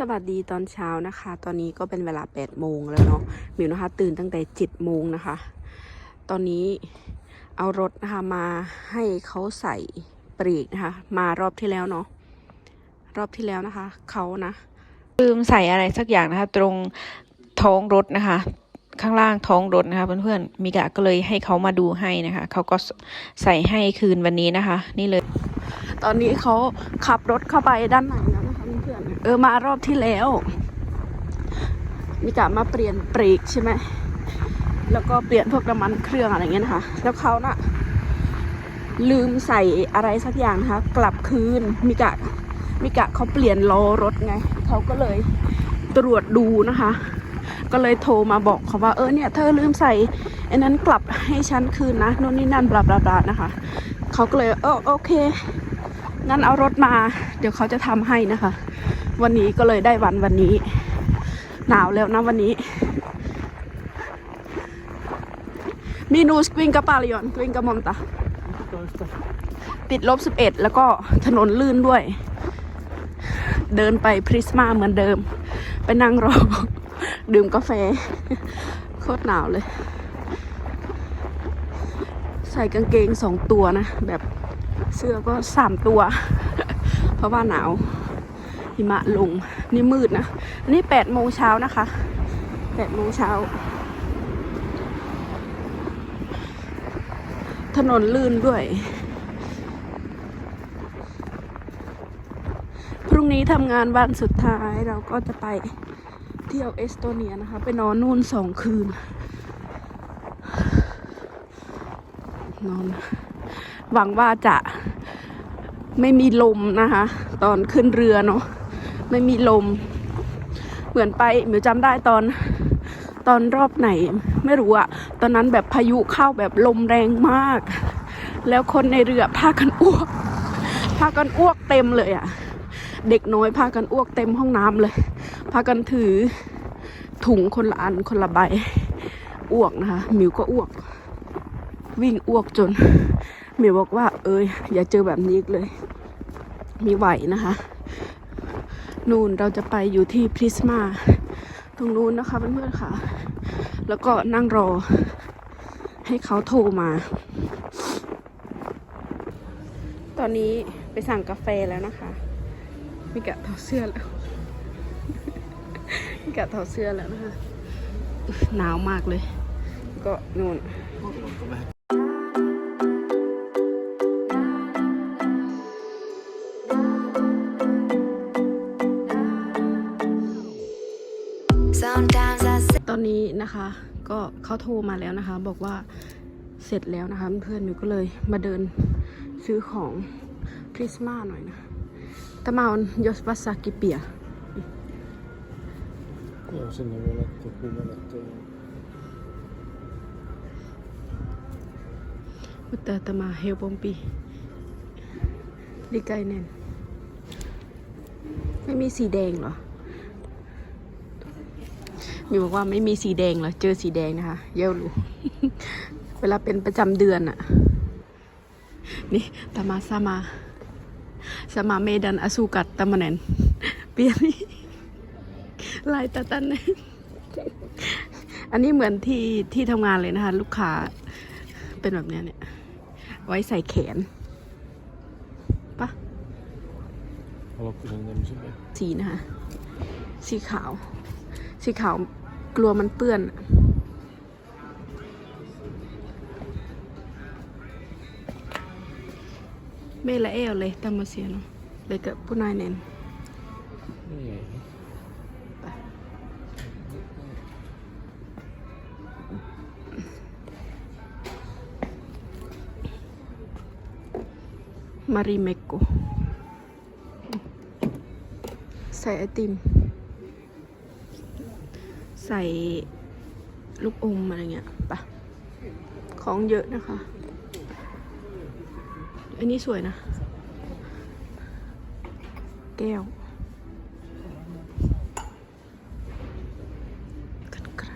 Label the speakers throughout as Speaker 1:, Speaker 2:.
Speaker 1: สวัสดีตอนเช้านะคะ ตอนนี้ก็เป็นเวลา8โมงแล้วเนาะหมิวนะคะ ตื่นตั้งแต่7โมงนะคะ ตอนนี้เอารถนะคะมาให้เขาใส่เบรกนะคะ มารอบที่แล้วเนาะรอบที่แล้วนะคะเขานะ
Speaker 2: ลืมใส่อะไรสักอย่างนะคะ ตรงท้องรถนะคะ ข้างล่างท้องรถนะคะ เพื่อนๆมิกะก็เลยให้เขามาดูให้นะคะเขาก็ใส่ให้คืนวันนี้นะคะ นี่เลย
Speaker 1: ตอนนี้เขาขับรถเข้าไปด้านในแล้วนะคะ เออมารอบที่แล้ว มีกะมาเปลี่ยนเบรกใช่ไหมแล้วก็เปลี่ยนพวกน้ำมันเครื่องอะไรเงี้ยนะคะ แล้วเขาน่ะลืมใส่อะไรสักอย่างนะคะ กลับคืนมิกะมิกะเขาเปลี่ยนล้อรถไงเขาก็เลยตรวจดูนะคะ ก็เลยโทรมาบอกเขาว่าเออเนี่ยเธอลืมใส่ไอ้นั้นกลับให้ฉันคืนนะนู่นนี่นั่นบลาบลาบลานะคะเขาก็เลยเออโอเคงั้นเอารถมา เดี๋ยวเขาจะทำให้นะคะ วันนี้ก็เลยได้วันวันนี้ หนาวแล้วนะวันนี้มีนูสกวิงกับปาลิยอนกวิงกับมอมตาติดลบ11แล้วก็ถนนลื่นด้วย เดินไปพริสมาเหมือนเดิม ไปนั่งรอ ดื่มกาแฟ โคตรหนาวเลย ใส่กางเกงสองตัวนะ แบบเสื้อก็สามตัว เพราะว่าหนาว หิมะลงนี่มืดนะนี่แปดโมงเช้านะคะแปดโมงเช้า ถนนลื่นด้วย พรุ่งนี้ทำงานวันสุดท้ายเราก็จะไปเที่ยวเอสโตเนียนะคะ ไปนอนนู่นสองคืน นอน หวังว่าจะไม่มีลมนะคะ ตอนขึ้นเรือเนาะ ไม่มีลม เหมือนไปเหมิวจำได้ตอนตอนรอบไหน ไม่รู้อะตอนนั้นแบบพายุเข้าแบบลมแรงมาก แล้วคนในเรือพากันอ้วกพากันอ้วกเต็มเลยอะเด็กน้อยพากันอ้วกเต็มห้องน้ำเลย พากันถือถุงคนละอันคนละใบอ้วกนะคะหมิวก็อ้วก วิ่งอ้วกจนหมิวบอกว่า เอ้ยอย่าเจอแบบนี้อีกเลย มีไหวนะคะ นู่นเราจะไปอยู่ที่พริสมาตรงนู้นนะคะเพื่อนๆค่ะ แล้วก็นั่งรอให้เขาโทรมา ตอนนี้ไปสั่งกาแฟแล้วนะคะ มีกะถอดเสื้อแล้วมีกะถอดเสื้อแล้วนะคะ หนาวมากเลย ก็นู่น นี้นะคะ ก็เขาโทรมาแล้วนะคะ บอกว่าเสร็จแล้วนะคะ เพื่อนๆหนูก็เลยมาเดินซื้อของคริสต์มาสหน่อยนะตะมาอนยสวัสกิเปีย
Speaker 3: Ja, sen har vi lagt upp huvudet och
Speaker 1: มุตเตอร์ตมาเฮลปอมปีดีไกแนนไม่มีสีแดงเหรอ มีบอกว่าไม่มีสีแดงเหรอ เจอสีแดงนะคะ เย้ารู้เวลาเป็นประจำเดือนอะนี่ตามาซามาซามาเมดันอสูกัดตามาแนนเปลี่ยนนี่ลายตาตันเนยอันนี้เหมือนที่ที่ทำงานเลยนะคะ ลูกค้าเป็นแบบเนี้ยเนี่ย ไว้ใส่แขนปะ
Speaker 3: hålla på den där musen.
Speaker 1: สีนะคะ สีขาว สีขาวกลัวมันเปื้อน เมละเอลเลยตามมาเสียเนาะเลยกับผู้นายเนนมารีเมโกใส่ไอติม ใส่ลูกอมอะไรเงี้ยปะของเยอะนะคะ อันนี้สวยนะ แก้วกันไกร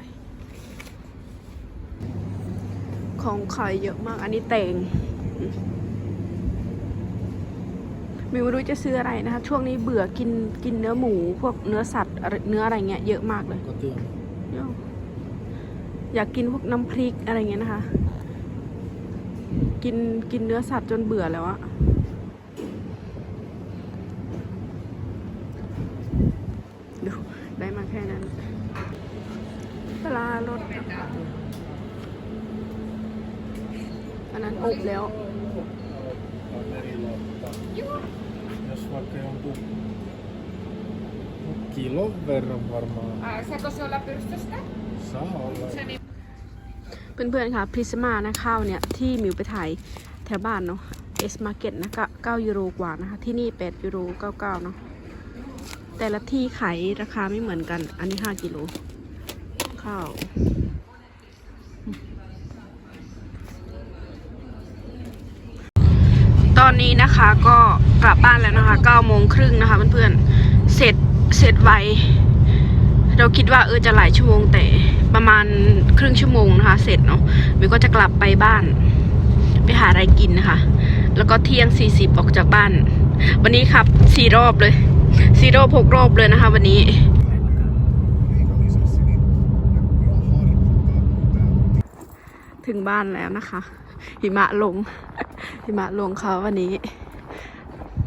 Speaker 1: ของขายเยอะมาก อันนี้แตงมิวไม่รู้จะซื้ออะไรนะคะ ช่วงนี้เบื่อกินกินเนื้อหมู พวกเนื้อสัตว์เนื้ออะไรเงี้ยเยอะมากเลย
Speaker 3: ก็เตื อน
Speaker 1: อยากกินพวกน้ำพริกอะไรเงี้ยนะคะ กินกินเนื้อสัตว์จนเบื่อแล้วอะดูได้มาแค่นั้น ปลารสอันนั้นอบแล้ว
Speaker 3: Jos vaikka jonkun kilon verran varmaan
Speaker 4: Saako se olla pyrstöstä?
Speaker 1: เพื่อนๆค่ะพริสมานะข้าวเนี่ย ที่มิวไปถ่ายแถวบ้านเนาะเอสมาร์เก็ตนะก็9ยูโรกว่านะคะ ที่นี่8ยูโร99เนาะแต่ละที่ขายราคาไม่เหมือนกัน อันนี้5กิโลข้าวตอนนี้นะคะก็กลับบ้านแล้วนะคะ9โมงครึ่งนะคะเพื่อนๆ เสร็จ เสร็จไว เราคิดว่าเออจะหลายชั่วโมงแต่ประมาณครึ่งชั่วโมงนะคะ เสร็จเนาะมิวก็จะกลับไปบ้าน ไปหาอะไรกินนะคะ แล้วก็เที่ยง 40 ออกจากบ้าน วันนี้ขับสี่รอบเลยสี่รอบหกรอบเลยนะคะ วันนี้ถึงบ้านแล้วนะคะ หิมะลง หิมะลงค่ะวันนี้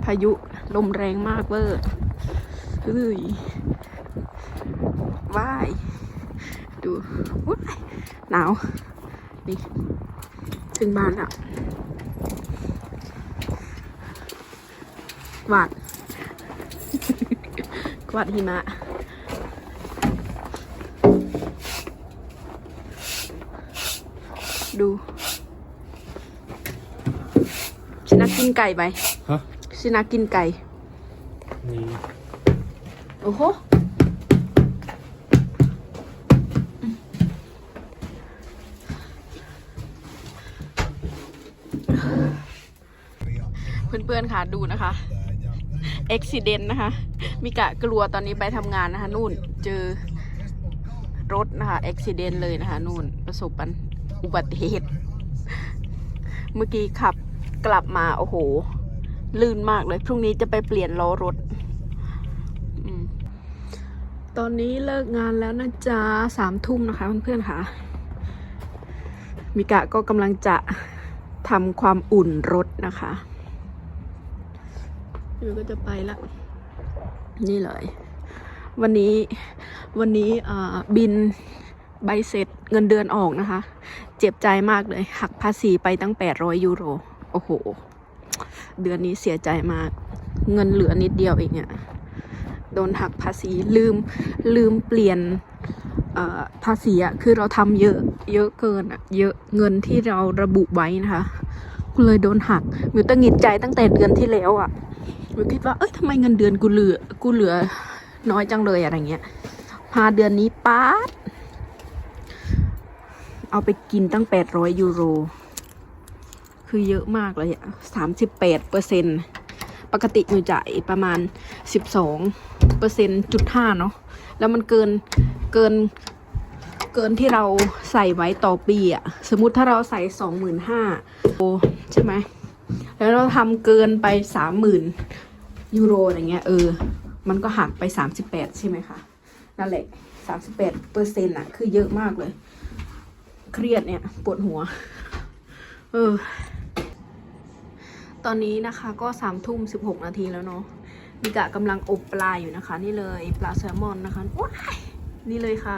Speaker 1: พายุลมแรงมากเวอร์เฮ้ย ว้ายดูว้ายหนาว นี่ ถึงบ้านแล้วกวาดกวาดหิมะดูชินักกินไก่ไป
Speaker 3: Häh?
Speaker 1: ชินักกินไก่
Speaker 3: Niin.
Speaker 1: โอ้โห เพื่อนๆค่ะดูนะคะอุบิเหตุนะคะมิกะกลัวตอนนี้ไปทำงานนะคะ นู่นเจอรถนะคะอุบิเหตุเลยนะคะ นู่นประสบอุบัติเหตุ เมื่อกี้ขับกลับมาโอ้โห ลื่นมากเลย พรุ่งนี้จะไปเปลี่ยนล้อรถตอนนี้เลิกงานแล้วนะจ๊ะสามทุ่มนะคะเพื่อนๆค่ะ มิกะก็กำลังจะทำความอุ่นรถนะคะ มิวก็จะไปละ นี่เลย วันนี้วันนี้บินใบเสร็จเงินเดือนออกนะคะ เจ็บใจมากเลย หักภาษีไปตั้ง 800 ยูโร โอ้โห เดือนนี้เสียใจมาก เงินเหลือนิดเดียวเองอะโดนหักภาษีลืมลืมเปลี่ยนภาษีอะคือเราทำเยอะเยอะเกินอะเยอะเงินที่เราระบุไว้นะคะ เลยโดนหักมิวตั้งหงิดใจตั้งแต่เดือนที่แล้วอะมิวคิดว่าเอ้ยทำไมเงินเดือนกูเหลือ กูเหลือน้อยจังเลยอะไรเงี้ยพาเดือนนี้ป๊าดเอาไปกินตั้งแปดร้อยยูโร คือเยอะมากเลยอะสามสิบแปดเปอร์เซ็นต์ปกติอยู่จ่ายประมาณ12เปอร์เซ็นจุดห้าเนาะแล้วมันเกินเกินเกินที่เราใส่ไว้ต่อปีอะสมมุติถ้าเราใส่สองหมื่นห้า ใช่ไหม แล้วเราทำเกินไปสามหมื่นยูโรอะไรเงี้ยเออ มันก็หักไปสามสิบแปดใช่ไหมคะ นั่นแหละสามสิบแปดเปอร์เซ็นต์อะคือเยอะมากเลย เครียดเนี่ยปวดหัว เออ ตอนนี้นะคะก็สามทุ่มสิบหกนาทีแล้วเนาะมิกะกำลังอบปลาอยู่นะคะ นี่เลยปลาแซลมอนนะคะว้ายนี่เลยค่ะ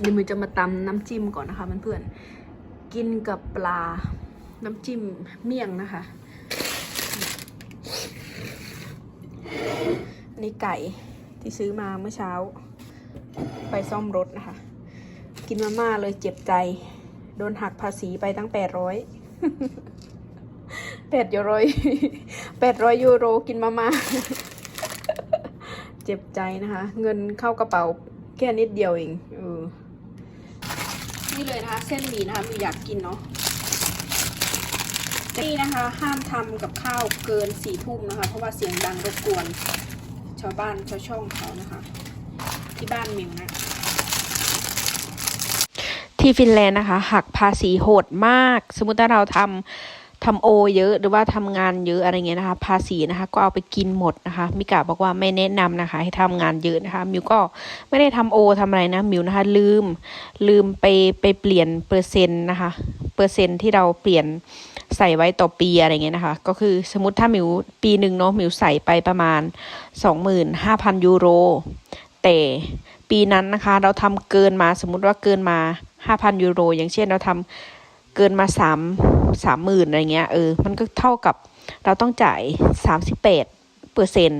Speaker 1: เดี๋ยวมิวจะมาตำน้ำจิ้มก่อนนะคะเพื่อนๆกินกับปลา น้ำจิ้มเมี่ยงนะคะ นี่ไก่ที่ซื้อมาเมื่อเช้า ไปซ่อมรถนะคะ กินมาม่าเลยเจ็บใจ โดนหักภาษีไปตั้งแปดร้อยแปดยูโรแปดร้อยยูโรกินมาม่าเจ็บใจนะคะ เงินเข้ากระเป๋าแค่นิดเดียวเองเออนี่เลยนะคะ เส้นหมี่นะคะมีอยากกินเนาะ นี่นะคะ ห้ามทำกับข้าวเกินสี่ทุ่มนะคะ เพราะว่าเสียงดังรบกวน ชาวบ้านชาวช่องเขานะคะ ที่บ้านมิวนะ
Speaker 2: ที่ฟินแลนด์นะคะ หักภาษีโหดมาก สมมุติถ้าเราทำทำโอเยอะหรือว่าทำงานเยอะอะไรเงี้ยนะคะ ภาษีนะคะ ก็เอาไปกินหมดนะคะมิกาบอกว่าไม่แนะนำนะคะ ให้ทำงานเยอะนะคะ มิวก็ไม่ได้ทำโอทำอะไรนะมิวนะคะ ลืมลืมไปไปเปลี่ยนเปอร์เซ็นต์นะคะ เปอร์เซ็นต์ที่เราเปลี่ยน ใส่ไว้ต่อปีอะไรเงี้ยนะคะ ก็คือสมมติถ้ามิวปีหนึ่งเนาะมิวใส่ไปประมาณสองหมื่นห้าพันยูโร แต่ปีนั้นนะคะ เราทำเกินมาสมมติว่าเกินมาห้าพันยูโร อย่างเช่นเราทำเกินมาสามสามหมื่นอะไรเงี้ยเออมันก็เท่ากับเราต้องจ่ายสามสิบแปดเปอร์เซ็น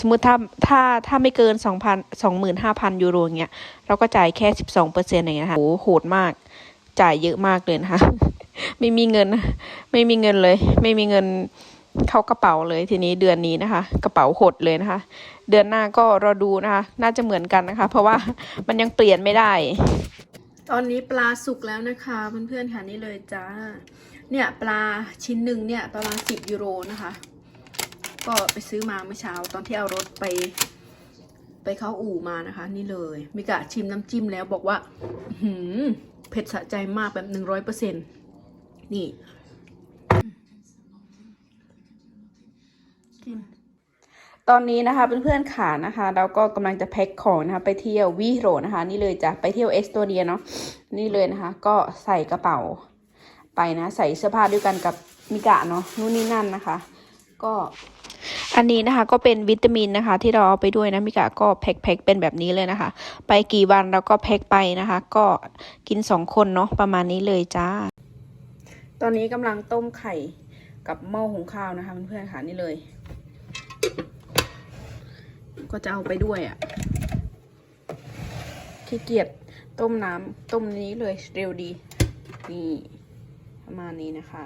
Speaker 2: สมมติถ้าถ้าถ้าไม่เกินสองพันสองหมื่นห้าพันยูโรเงี้ยเราก็จ่ายแค่สิบสองเปอร์เซ็นต์อย่างเงี้ยนะคะโอ้โหดมาก จ่ายเยอะมากเลยนะคะ ไม่มีเงิน ไม่มีเงินเลย ไม่มีเงินเข้ากระเป๋าเลยทีนี้เดือนนี้นะคะ กระเป๋าหดเลยนะคะ เดือนหน้าก็รอดูนะคะ น่าจะเหมือนกันนะคะ เพราะว่ามันยังเปลี่ยนไม่ได้
Speaker 1: ตอนนี้ปลาสุกแล้วนะคะเพื่อนๆค่ะนี่เลยจ้า เนี่ยปลาชิ้นหนึ่งเนี่ยประมาณสิบยูโรนะคะ ก็ไปซื้อมาเมื่อเช้า ตอนที่เอารถไป ไปเข้าอู่มานะคะ นี่เลยมิกะชิมน้ำจิ้มแล้วบอกว่าหืมเผ็ดสะใจมากแบบหนึ่งร้อยเปอร์เซ็นต์ นี่กินตอนนี้นะคะเพื่อนๆขานะคะเราก็กำลังจะแพ็คของนะคะไปเที่ยววิโรนะคะ นี่เลยจ้ะไปเที่ยวเอสโตเนียเนาะนี่เลยนะคะ ก็ใส่กระเป๋าไปนะใส่เสื้อผ้าด้วยกันกับมิกะเนาะนู่นนี่นั่นนะคะ ก็
Speaker 2: อันนี้นะคะก็เป็นวิตามินนะคะ ที่เราเอาไปด้วยนะมิกะก็แพ็คแพ็คเป็นแบบนี้เลยนะคะ ไปกี่วันเราก็แพ็คไปนะคะ ก็กินสองคนเนาะประมาณนี้เลยจ้า
Speaker 1: ตอนนี้กำลังต้มไข่กับหม้อหุงข้าวนะคะเพื่อนๆค่ะนี่เลย ก็จะเอาไปด้วยอะ่ะขี้เกียจต้มน้ำต้มนี้เลยเร็วดี นี่ ประมาณนี้นะคะ